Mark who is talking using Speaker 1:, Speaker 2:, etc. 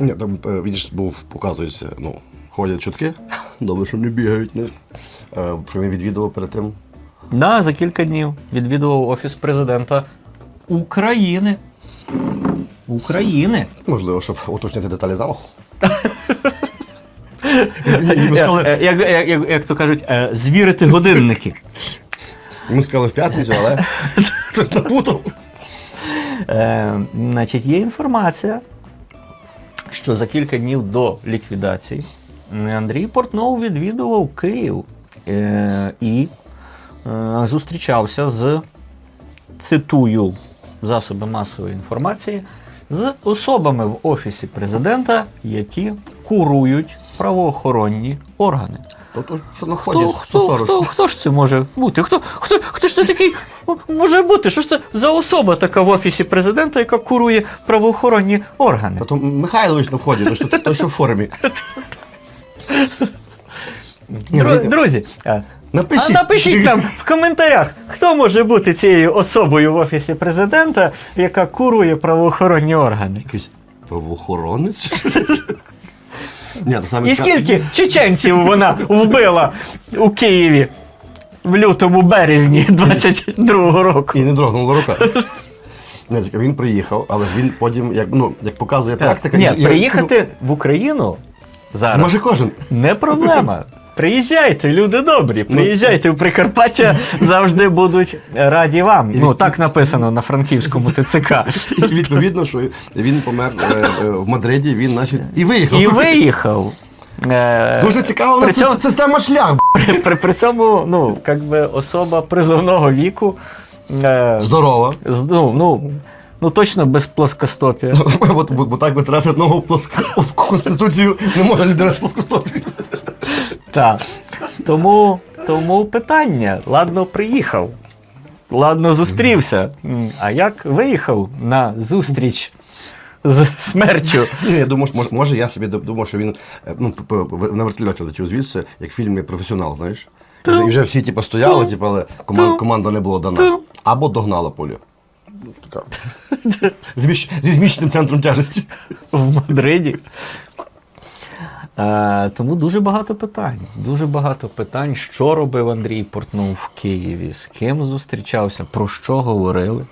Speaker 1: Ні, там е, ж був, показується, ну, ходять чутки, добре, що не бігають, не? Що він відвідував перед тим.
Speaker 2: Да, за кілька днів відвідував офіс президента України. України.
Speaker 1: Можливо, щоб уточнити деталі
Speaker 2: е, Як, як, як, як то кажуть, е, звірити годинники.
Speaker 1: йому сказали в п'ятницю, але хтось напутав.
Speaker 2: Е, значить, є інформація, що за кілька днів до ліквідації Андрій Портнов відвідував Київ е, і е, зустрічався з, цитую, засоби масової інформації, з особами в Офісі президента, які курують правоохоронні органи.
Speaker 1: Тобто, що на
Speaker 2: Хто, хто,
Speaker 1: 140.
Speaker 2: хто, хто ж це може бути? Хто, хто, хто ж це такий може бути? Що ж це за особа така в офісі президента, яка курує правоохоронні органи?
Speaker 1: А то Михайлович на вході, то що, то, що в формі. Ні,
Speaker 2: Дру-
Speaker 1: ну,
Speaker 2: Друзі, а,
Speaker 1: Напишіть.
Speaker 2: а напишіть нам в коментарях, хто може бути цією особою в офісі президента, яка курує правоохоронні органи.
Speaker 1: Якийсь правоохоронець? Ні, то саме
Speaker 2: І скільки чеченців вона вбила у Києві в лютому березні 22-го року?
Speaker 1: І не дрогнула рука. Ні, тільки він приїхав, але ж він потім, як, ну, як показує практика,
Speaker 2: Ні,
Speaker 1: і- і-
Speaker 2: приїхати в Україну зараз
Speaker 1: Може кожен.
Speaker 2: не проблема. Приїжджайте, люди добрі, приїжджайте в Прикарпаття, завжди будуть раді вам. Ну так написано на франківському ТЦК.
Speaker 1: І відповідно, що він помер е, е, в Мадриді, він значить, і виїхав.
Speaker 2: І виїхав. Е,
Speaker 1: Дуже цікаво, у
Speaker 2: при
Speaker 1: нас
Speaker 2: цьому-
Speaker 1: це система шлях.
Speaker 2: при, при, при цьому, ну, як би особа призовного віку. Е,
Speaker 1: Здорово.
Speaker 2: з- ну, ну, ну, точно без плоскостопія.
Speaker 1: Бо, бо, бо так би тратити нову плоск- в конституцію не може людина з плоскостопію.
Speaker 2: Так. Тому, тому питання. Ладно, приїхав. Ладно, зустрівся. А як виїхав на зустріч з смертю?
Speaker 1: Ні, я думаю, може, може я собі думав, що він е, ну, на вертольоті летів звідси, як в фільмі професіонал, знаєш. І вже, всі типу, стояли, типу, але команда, команда не була дана. Або догнала. Зміщ- Зі зміщеним центром тяжесті.
Speaker 2: в Мадриді. Е, тому дуже багато питань. Дуже багато питань, що робив Андрій Портнов в Києві, з ким зустрічався, про що говорили.